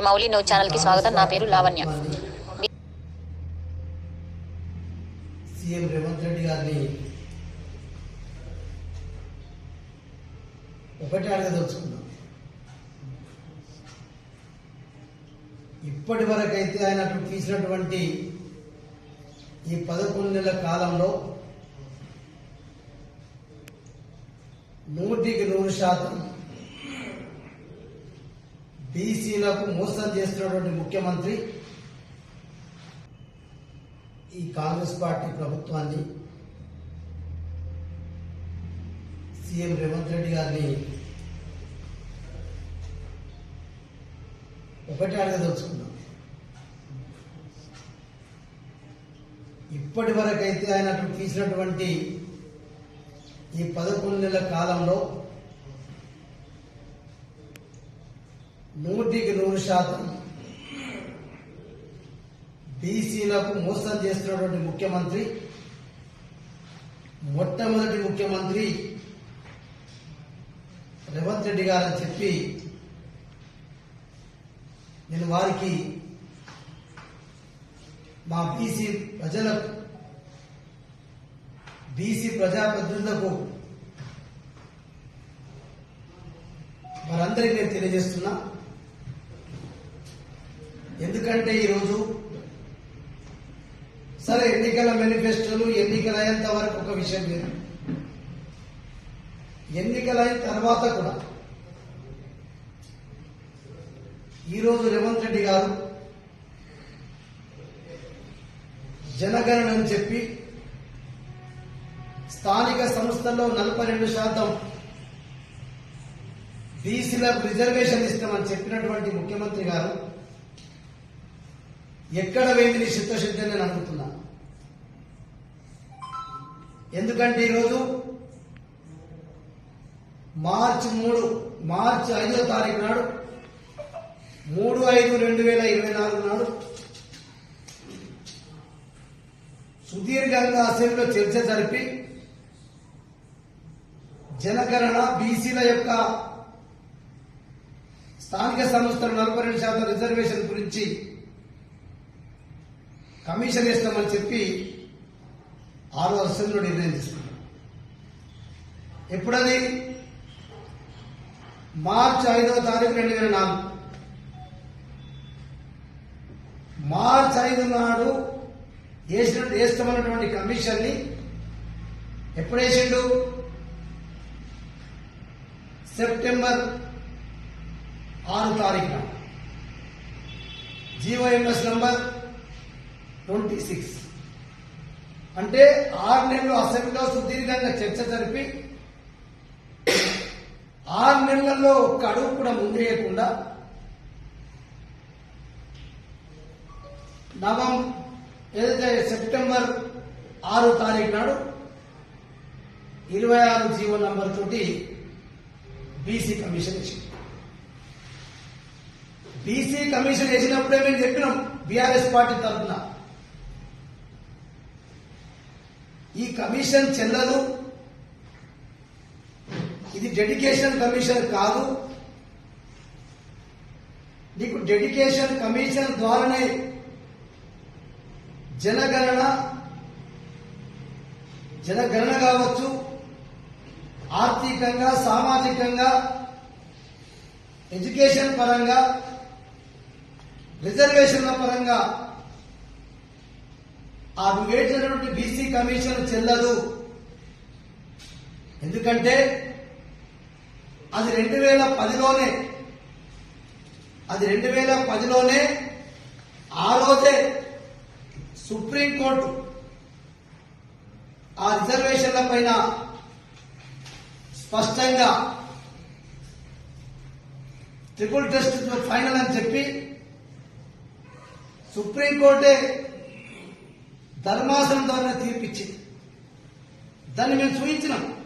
Hi Mouli news ఛానల్కి స్వాగతం. నా పేరు లావణ్య. సీఎం రేవంత్ రెడ్డి గారిని ఒకటి అడగదలుచుకున్నాం ఇప్పటి వరకు అయితే ఆయన తీసినటువంటి ఈ పదకొండు నెలల కాలంలో నూటికి నూరు శాతం బీసీలకు మోసం చేస్తున్నటువంటి ముఖ్యమంత్రి ఈ కాంగ్రెస్ పార్టీ ప్రభుత్వాన్ని సీఎం రేవంత్ రెడ్డి గారిని ఒకటి అడగదలుచుకున్నాం ఇప్పటి వరకు అయితే ఆయన తీసినటువంటి ఈ పదకొండు నెలల కాలంలో నూటికి నూరు శాతం. బీసీలకు మోసం చేస్తున్నటువంటి ముఖ్యమంత్రి మొట్టమొదటి ముఖ్యమంత్రి రేవంత్ రెడ్డి గారని చెప్పి నేను వారికి మా బీసీ ప్రజలకు బీసీ ప్రజాప్రతినిధులకు వారందరికీ నేను తెలియజేస్తున్నా. ఎందుకంటే ఈరోజు సరే ఎన్నికల మేనిఫెస్టోలు ఎన్నికలు అయ్యేంత వరకు ఒక విషయం లేదు. ఎన్నికలైన తర్వాత కూడా ఈరోజు రేవంత్ రెడ్డి గారు జనగణన అని చెప్పి స్థానిక సంస్థల్లో నలభై రెండు శాతం బీసీలకు రిజర్వేషన్ ఇస్తామని చెప్పినటువంటి ముఖ్యమంత్రి గారు ఎక్కడ పోయింది నీ చిత్తశుద్ధి నేను అడుగుతున్నా ఎందుకంటే ఈరోజు మార్చి మూడు మార్చి ఐదో తారీఖు నాడు మూడు ఐదు రెండు వేల ఇరవై నాలుగు నాడు సుదీర్ఘంగా అసెంబ్లీలో చర్చ జరిపి జనగణన బీసీల యొక్క స్థానిక సంస్థలు నలభై రెండు శాతం రిజర్వేషన్ గురించి కమిషన్ ఇస్తామని చెప్పి ఆరో అసెంబ్లీలో నిర్ణయం తీసుకున్నాం. ఎప్పుడది? మార్చ్ ఐదవ తారీఖు రెండు వేల నాలుగు. మార్చ్ ఐదు నాడు వేసిన వేస్తామన్నటువంటి కమిషన్ని ఎప్పుడేసిండు ఎప్పుడు వేసిండు? సెప్టెంబర్ ఆరు తారీఖున. జీవోఎంఎస్ నంబర్ ట్వంటీ సిక్స్ అంటే ఆరు నెలలు అసెంబ్లీలో సుదీర్ఘంగా చర్చ జరిపి ఆరు నెలల్లో ఒక్క అడుగు కూడా ముందేయకుండా నవం ఏదైతే సెప్టెంబర్ ఆరు తారీఖు నాడు ఇరవై ఆరు జీవో నంబర్ తోటి బీసీ కమిషన్ వేసింది బీసీ కమిషన్ వేసినప్పుడే మేము చెప్పినాం బీఆర్ఎస్ పార్టీ తరఫున. ఈ కమిషన్ చెల్లదు. ఇది డెడికేషన్ కమిషన్ కాదు. నీకు డెడికేషన్ కమిషన్ ద్వారానే జనగణన జనగణన కావచ్చు. ఆర్థికంగా సామాజికంగా ఎడ్యుకేషన్ పరంగా రిజర్వేషన్ల పరంగా ఆ వేసినటువంటి బీసీ కమిషన్ చెల్లదు. ఎందుకంటే అది రెండు వేల పదిలోనే అది రెండు వేల పదిలోనే ఆ రోజే సుప్రీంకోర్టు ఆ రిజర్వేషన్ల పైన స్పష్టంగా ట్రిపుల్ టెస్ట్ ఫైనల్ అని చెప్పి సుప్రీంకోర్టే ధర్మాసనం ద్వారా తీర్పిచ్చింది. దాన్ని మేము చూపించినాం